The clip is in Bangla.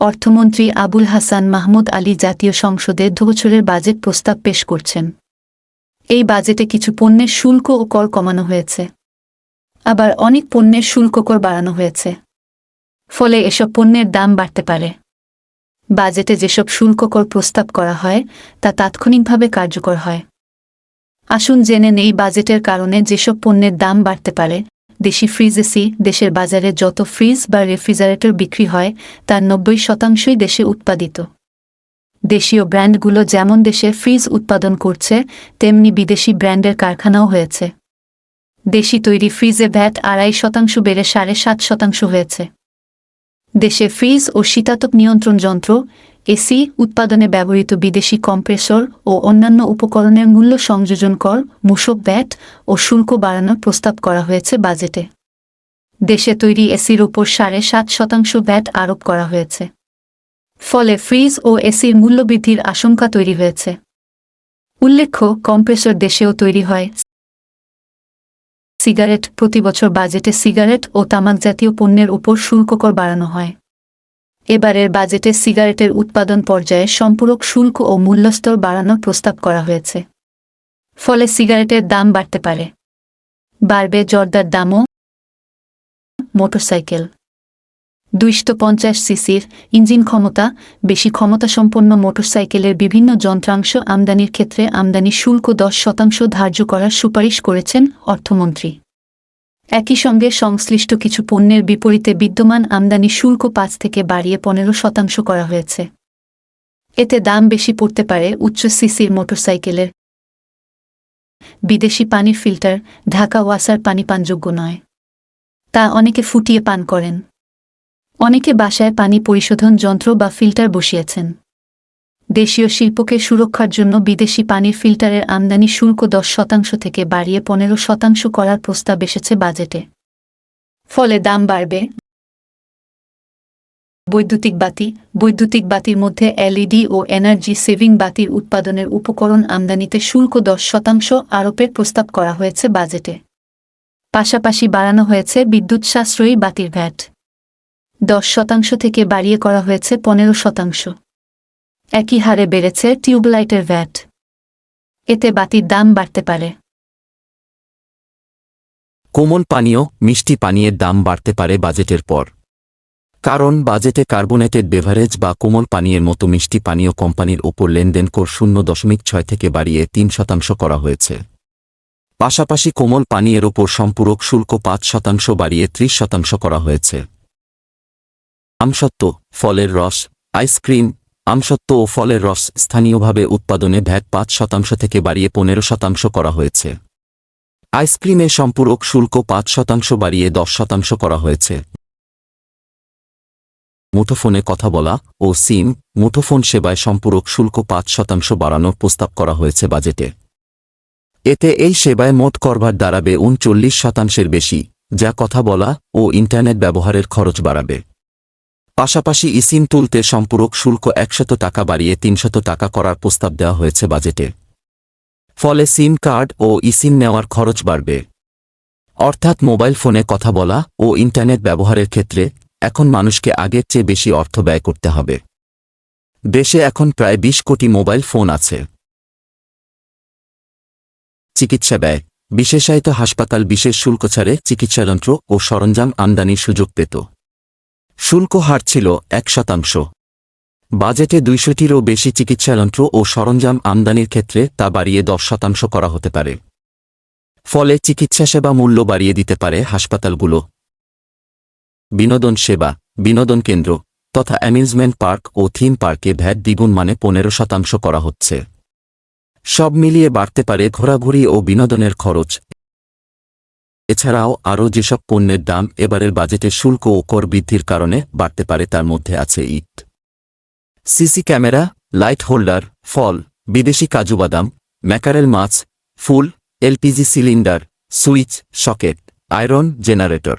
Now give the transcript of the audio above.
অর্থমন্ত্রী আবুল হাসান মাহমুদ আলী জাতীয় সংসদে দুবছরের বাজেট প্রস্তাব পেশ করছেন। এই বাজেটে কিছু পণ্যের শুল্ক ও কর কমানো হয়েছে। আবার অনেক পণ্যের শুল্ক কর বাড়ানো হয়েছে। ফলে এসব পণ্যের দাম বাড়তে পারে। বাজেটে যেসব শুল্ক কর প্রস্তাব করা হয়, তা তাৎক্ষণিকভাবে কার্যকর হয়। আসুন জেনে নেই বাজেটের কারণে যেসব পণ্যের দাম বাড়তে পারে দেশি ফ্রিজ এসি দেশের বাজারে যত ফ্রিজ বা রেফ্রিজারেটর বিক্রি হয়, তার নব্বই শতাংশই দেশে উৎপাদিত। দেশীয় ব্র্যান্ডগুলো যেমন দেশে ফ্রিজ উৎপাদন করছে, তেমনি বিদেশি ব্র্যান্ডের কারখানাও হয়েছে। দেশি তৈরি ফ্রিজে ভ্যাট আড়াই শতাংশ বেড়ে সাড়ে সাত শতাংশ হয়েছে। দেশে ফ্রিজ ও শীতাতপ নিয়ন্ত্রণ যন্ত্র এসি, উৎপাদনে ব্যবহৃত বিদেশি কম্প্রেসর ও অন্যান্য উপকরণের মূল্য সংযোজন কর মূসক ব্যাট ও শুল্ক বাড়ানোর প্রস্তাব করা হয়েছে বাজেটে। দেশে তৈরি এসির ওপর সাড়ে সাত শতাংশ ব্যাট আরোপ করা হয়েছে। ফলে ফ্রিজ ও এসির মূল্যবৃদ্ধির আশঙ্কা তৈরি হয়েছে। উল্লেখ্য, কম্প্রেসর দেশেও তৈরি হয়। সিগারেট প্রতি বছর বাজেটে সিগারেট ও তামাক জাতীয় পণ্যের উপর শুল্ক কর বাড়ানো হয়। এবারের বাজেটে সিগারেটের উৎপাদন পর্যায়ে সম্পূরক শুল্ক ও মূল্যস্তর বাড়ানোর প্রস্তাব করা হয়েছে। ফলে সিগারেটের দাম বাড়তে পারে। বাড়বে জর্দার দামও। মোটরসাইকেল। দুইশো পঞ্চাশ সিসির ইঞ্জিন ক্ষমতা, বেশি ক্ষমতাসম্পন্ন মোটরসাইকেলের বিভিন্ন যন্ত্রাংশ আমদানির ক্ষেত্রে আমদানি শুল্ক দশ শতাংশ ধার্য করার সুপারিশ করেছেন অর্থমন্ত্রী। একই সঙ্গে সংশ্লিষ্ট কিছু পণ্যের বিপরীতে বিদ্যমান আমদানি শুল্ক পাঁচ থেকে বাড়িয়ে পনেরো শতাংশ করা হয়েছে। এতে দাম বেশি পড়তে পারে উচ্চ সিসির মোটরসাইকেলের। বিদেশি পানির ফিল্টার ঢাকা ওয়াসার পানি পানযোগ্য নয়। তা অনেকে ফুটিয়ে পান করেন। অনেকে বাসায় পানি পরিশোধন যন্ত্র বা ফিল্টার বসিয়েছেন। দেশীয় শিল্পকে সুরক্ষার জন্য বিদেশি পানির ফিল্টারের আমদানি শুল্ক দশ শতাংশ থেকে বাড়িয়ে পনেরো শতাংশ করার প্রস্তাব এসেছে বাজেটে। ফলে দাম বাড়বে। বৈদ্যুতিক বাতি, বৈদ্যুতিক বাতির মধ্যে এলইডি ও এনার্জি সেভিং বাতির উৎপাদনের উপকরণ আমদানিতে শুল্ক দশ শতাংশ আরোপের প্রস্তাব করা হয়েছে বাজেটে। পাশাপাশি বাড়ানো হয়েছে বিদ্যুৎ সাশ্রয়ী বাতির ভ্যাট। দশ শতাংশ থেকে বাড়িয়ে করা হয়েছে পনেরো শতাংশ। একই হারে বেড়েছে টিউবলাইটের ভ্যাট। এতে বাতির দাম বাড়তে পারে। কোমল পানীয়, মিষ্টি পানীয়ের দাম বাড়তে পারে বাজেটের পর। কারণ বাজেটে কার্বোনেটেড বেভারেজ বা কোমল পানীয়ের মতো মিষ্টি পানীয় কোম্পানির ওপর লেনদেন কর শূন্য দশমিক ছয় থেকে বাড়িয়ে তিন শতাংশ করা হয়েছে। পাশাপাশি কোমল পানীয়ের ওপর সম্পূরক শুল্ক পাঁচ শতাংশ বাড়িয়ে ত্রিশ শতাংশ করা হয়েছে। আমসত্ত্ব, ফলের রস, আইসক্রিম আমসত্ত্ব ও ফলের রস স্থানীয়ভাবে উৎপাদনে ভ্যাট পাঁচ শতাংশ থেকে বাড়িয়ে পনেরো শতাংশ করা হয়েছে। আইসক্রিমে সম্পূরক শুল্ক পাঁচ শতাংশ বাড়িয়ে দশ শতাংশ করা হয়েছে। মুঠোফোনে কথা বলা ও সিম, মুঠোফোন সেবায় সম্পূরক শুল্ক পাঁচ শতাংশ বাড়ানোর প্রস্তাব করা হয়েছে বাজেটে। এতে এই সেবায় মোট করবার দাঁড়াবে উনচল্লিশ শতাংশের বেশি, যা কথা বলা ও ইন্টারনেট ব্যবহারের খরচ বাড়াবে। পাশাপাশি ইসিম তুলতে সম্পূরক শুল্ক একশত টাকা বাড়িয়ে তিনশত টাকা করার প্রস্তাব দেওয়া হয়েছে বাজেটে। ফলে সিম কার্ড ও ইসিম নেওয়ার খরচ বাড়বে। অর্থাৎ মোবাইল ফোনে কথা বলা ও ইন্টারনেট ব্যবহারের ক্ষেত্রে এখন মানুষকে আগের চেয়ে বেশি অর্থ ব্যয় করতে হবে। দেশে এখন প্রায় ২০ কোটি মোবাইল ফোন আছে। চিকিৎসা ব্যয়, বিশেষায়িত হাসপাতাল বিশেষ শুল্ক ছাড়ে চিকিৎসাযন্ত্র ও সরঞ্জাম আমদানির সুযোগ পেত। শুল্ক হার ছিল এক শতাংশ। বাজেটে দুইশোটিরও বেশি চিকিৎসাযন্ত্র ও সরঞ্জাম আমদানির ক্ষেত্রে তা বাড়িয়ে দশ শতাংশ করা হতে পারে। ফলে চিকিৎসা সেবা মূল্য বাড়িয়ে দিতে পারে হাসপাতালগুলো। বিনোদন সেবা, বিনোদন কেন্দ্র তথা অ্যামিউজমেন্ট পার্ক ও থিম পার্কে ভ্যাট দ্বিগুণ মানে পনেরো শতাংশ করা হচ্ছে। সব মিলিয়ে বাড়তে পারে ঘোরাঘুরি ও বিনোদনের খরচ। এছাড়াও আরও যেসব পণ্যের দাম এবারের বাজেটে শুল্ক ও কর বৃদ্ধির কারণে বাড়তে পারে তার মধ্যে আছে ইট। সিসি ক্যামেরা, লাইট হোল্ডার, ফল, বিদেশি কাজুবাদাম ম্যাকারেল মাছ, ফুল, LPG cylinder, switch, socket, iron generator.